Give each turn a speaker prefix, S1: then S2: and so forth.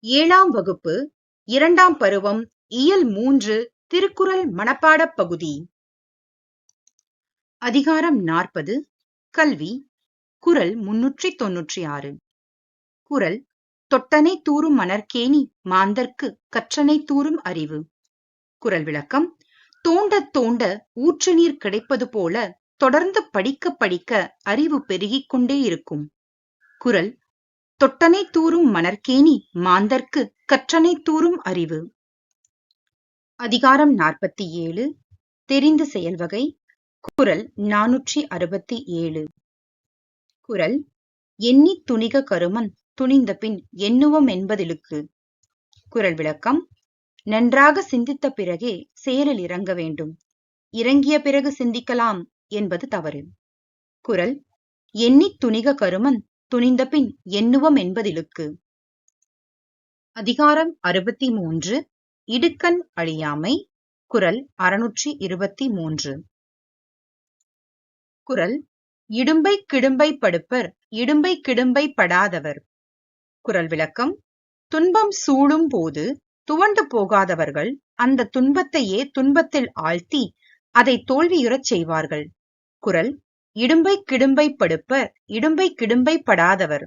S1: ஏழாம் வகுப்பு இரண்டாம் பருவம் இயல் மூன்று திருக்குறள் மனப்பாடப் பகுதி. அதிகாரம் நாற்பது கல்வி குரல் முன்னூற்றி தொன்னூற்றி ஆறு. குரல் தொட்டனை தூறும் மணற்கேணி மாந்தர்க்கு கற்றனை தூறும் அறிவு. குரல் விளக்கம் தோண்ட தோண்ட ஊற்று நீர் கிடைப்பது போல தொடர்ந்து படிக்க படிக்க அறிவு பெருகிக் கொண்டே இருக்கும். குரல் தொட்டனை தூறும் மணற்கேணி மாந்தர்க்கு கற்றனை தூறும் அறிவு. அதிகாரம் நாற்பத்தி ஏழு. தெரிந்து செயல்வகை. குரல் நானூற்றி அறுபத்தி ஏழு. குரல் எண்ணித் துணிக கருமன் துணிந்த பின் எண்ணுவம் என்பதிலுக்கு. குரல் விளக்கம் நன்றாக சிந்தித்த பிறகே செயலில் இறங்க வேண்டும். இறங்கிய பிறகு சிந்திக்கலாம் என்பது தவறு. குரல் எண்ணித் துணிக கருமன் துணிந்த பின் எண்ணுவம் என்பதிலுக்கு. அதிகாரம் அறுபத்தி மூன்று இடுக்கண் அழியாமை குரல் அறுநூற்றி இருபத்தி மூன்று குரல் இடும்பை கிடும்பை படுப்பர் இடும்பை கிடும்பை படாதவர். குரல் விளக்கம் துன்பம் சூழும் போது துவண்டு போகாதவர்கள் அந்த துன்பத்தையே துன்பத்தில் ஆழ்த்தி அதை தோல்வியுறச் செய்வார்கள். குரல் இடும்பை கிடும்பை படுப்பர் இடும்பை கிடும்பை படாதவர்.